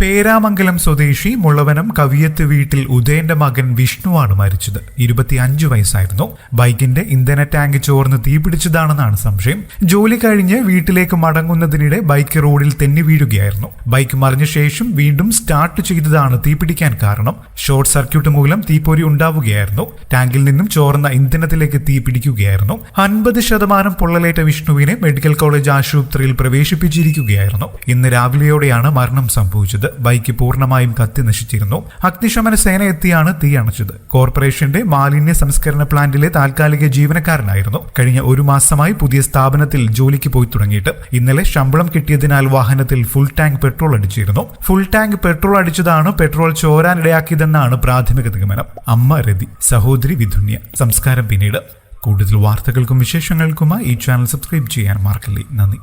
പേരാമംഗലം സ്വദേശി മുള്ളവനം കവിയത്ത് വീട്ടിൽ ഉദയന്റെ മകൻ വിഷ്ണുവാണ് മരിച്ചത്. ഇരുപത്തിയഞ്ചു വയസ്സായിരുന്നു. ബൈക്കിന്റെ ഇന്ധന ടാങ്ക് ചോർന്ന് തീപിടിച്ചതാണെന്നാണ് സംശയം. ജോലി കഴിഞ്ഞ് വീട്ടിലേക്ക് മടങ്ങുന്നതിനിടെ ബൈക്ക് റോഡിൽ തെന്നി വീഴുകയായിരുന്നു. ബൈക്ക് മറിഞ്ഞ ശേഷം വീണ്ടും സ്റ്റാർട്ട് ചെയ്തതാണ് തീപിടിക്കാൻ കാരണം. ഷോർട്ട് സർക്യൂട്ട് മൂലം തീപ്പൊരി ഉണ്ടാവുകയായിരുന്നു. ടാങ്കിൽ നിന്നും ചോർന്ന ഇന്ധനത്തിലേക്ക് തീ പിടിക്കുകയായിരുന്നു. അൻപത് ശതമാനം പൊള്ളലേറ്റ വിഷ്ണുവിനെ മെഡിക്കൽ കോളേജ് ആശുപത്രിയിൽ പ്രവേശിപ്പിച്ചിരിക്കുകയായിരുന്നു. ഇന്ന് രാവിലെയോടെയാണ് മരണം സംഭവിച്ചത്. ബൈക്ക് പൂർണമായും കത്തി നശിച്ചിരുന്നു. അഗ്നിശമന സേന എത്തിയാണ് തീ അണച്ചത്. കോർപ്പറേഷന്റെ മാലിന്യ സംസ്കരണ പ്ലാന്റിലെ താൽക്കാലിക ജീവനക്കാരനായിരുന്നു. കഴിഞ്ഞ ഒരു മാസമായി പുതിയ സ്ഥാപനത്തിൽ ജോലിക്ക് പോയി തുടങ്ങിയിട്ട്. ഇന്നലെ ശമ്പളം കിട്ടിയതിനാൽ വാഹനത്തിൽ ഫുൾ ടാങ്ക് പെട്രോൾ അടിച്ചിരുന്നു. ഫുൾ ടാങ്ക് പെട്രോൾ അടിച്ചതാണ് പെട്രോൾ ചോരാനിടയാക്കിയതെന്നാണ് പ്രാഥമിക നിഗമനം. അമ്മ രതി സഹോദരി വിധുന്യ. സംസ്കാരം പിന്നീട്. കൂടുതൽ വാർത്തകൾക്കും വിശേഷങ്ങൾക്കുമായി ഈ ചാനൽ സബ്സ്ക്രൈബ് ചെയ്യാൻ മറക്കല്ലേ. നന്ദി.